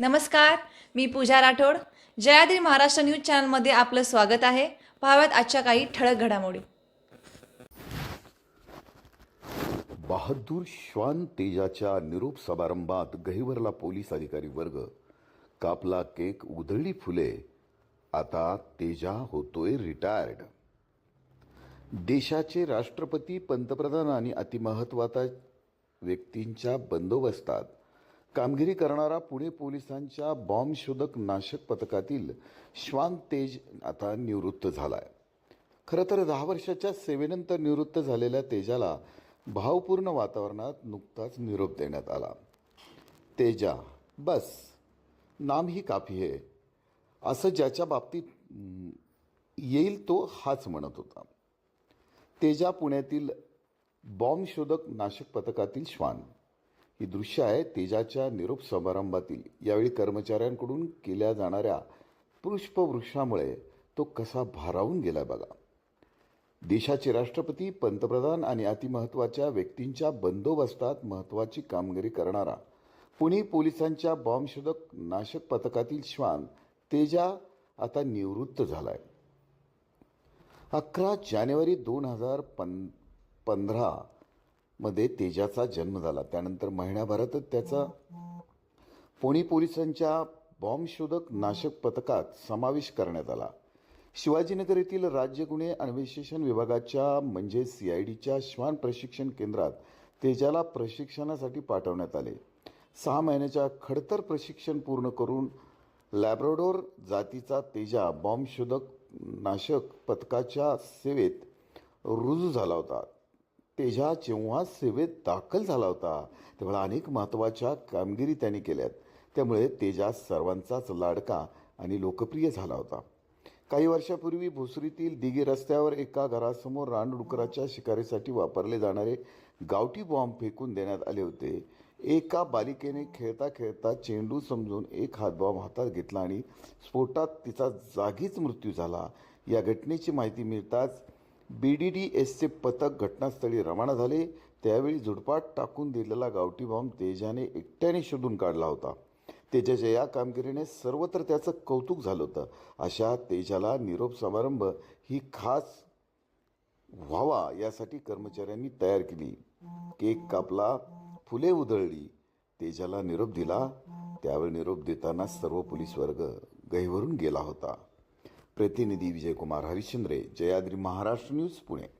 नमस्कार मी पूजा राठोड. जयाद्री महाराष्ट्र न्यूज चॅनलमध्ये आपलं स्वागत आहे. पाहाव्यात आजच्या काही ठळक घडामोडी. बहादूर श्वान तेजाच्या निरोप समारंभात गहिवरला पोलीस अधिकारी वर्ग. कापला केक उधळली फुले. आता तेजा होतोय रिटायर्ड. देशाचे राष्ट्रपती पंतप्रधान आणि अतिमहत्वाचा व्यक्तींच्या बंदोबस्तात कामगिरी करणारा पुणे पोलिसांच्या बॉम्ब शोधक नाशक पथकातील श्वान तेज आता निवृत्त झाला आहे खरं तर दहा वर्षाच्या सेवेनंतर निवृत्त झालेल्या तेजाला भावपूर्ण वातावरणात नुकताच निरोप देण्यात आला. तेजा बस नाम ही काफी आहे असं ज्याच्या बाबतीत येईल तो हाच म्हणत होता. तेजा पुण्यातील बॉम्ब शोधक नाशक पथकातील श्वान. ही दृश्य आहे तेजाच्या निरोप समारंभातील. यावेळी कर्मचाऱ्यांकडून केल्या जाणाऱ्या पुष्पवृक्षामुळे तो कसा भारावून गेलाय बघा. देशाचे राष्ट्रपती पंतप्रधान आणि अतिमहत्वाच्या व्यक्तींच्या बंदोबस्तात महत्वाची कामगिरी करणारा पुणे पोलिसांच्या बॉम्बशोधक नाशक पथकातील श्वान तेजा आता निवृत्त झालाय. अकरा जानेवारी दोन हजार पं पंधरा मध्ये तेजाचा जन्म झाला. त्यानंतर महिन्याभरातच त्याचा पुणे पोलिसांच्या बॉम्बशोधक नाशक पथकात समावेश करण्यात आला. शिवाजीनगर येथील राज्य गुन्हे अन्वेषण विभागाच्या म्हणजे सीआयडीच्या श्वान प्रशिक्षण केंद्रात तेजाला प्रशिक्षणासाठी पाठवण्यात आले. सहा महिन्याच्या खडतर प्रशिक्षण पूर्ण करून लॅब्राडोर जातीचा तेजा बॉम्बशोधक नाशक पथकाच्या सेवेत रुजू झाला होता. तेजा जेव्हा सेवेत दाखल झाला होता तेव्हा अनेक महत्त्वाच्या कामगिरी त्यांनी केल्यात. त्यामुळे तेजा सर्वांचाच लाडका आणि लोकप्रिय झाला होता. काही वर्षापूर्वी भोसरीतील दिघे रस्त्यावर एका घरासमोर रानडुकराच्या शिकारीसाठी वापरले जाणारे गावठी बॉम्ब फेकून देण्यात आले होते. एका बालिकेने खेळता खेळता चेंडू समजून एक हातबॉम्ब हातात घेतला आणि स्फोटात तिचा जागीच मृत्यू झाला. या घटनेची माहिती मिळताच बी डी डी एसचे पथक घटनास्थळी रवाना झाले. त्यावेळी झुडपाट टाकून दिलेला गावठी बॉम्ब तेजाने एकट्याने शोधून काढला होता. तेजाच्या या कामगिरीने सर्वत्र त्याचं कौतुक झालं होतं. अशा तेजाला निरोप समारंभ ही खास व्हावा यासाठी कर्मचाऱ्यांनी तयार केली. केक कापला फुले उधळली तेजाला निरोप दिला. त्यावेळी निरोप देताना सर्व पोलीस वर्ग गहिवरून गेला होता. प्रतिनिधी विजयकुमार हरिश्चंद्रे जयाद्री महाराष्ट्र न्यूज पुणे.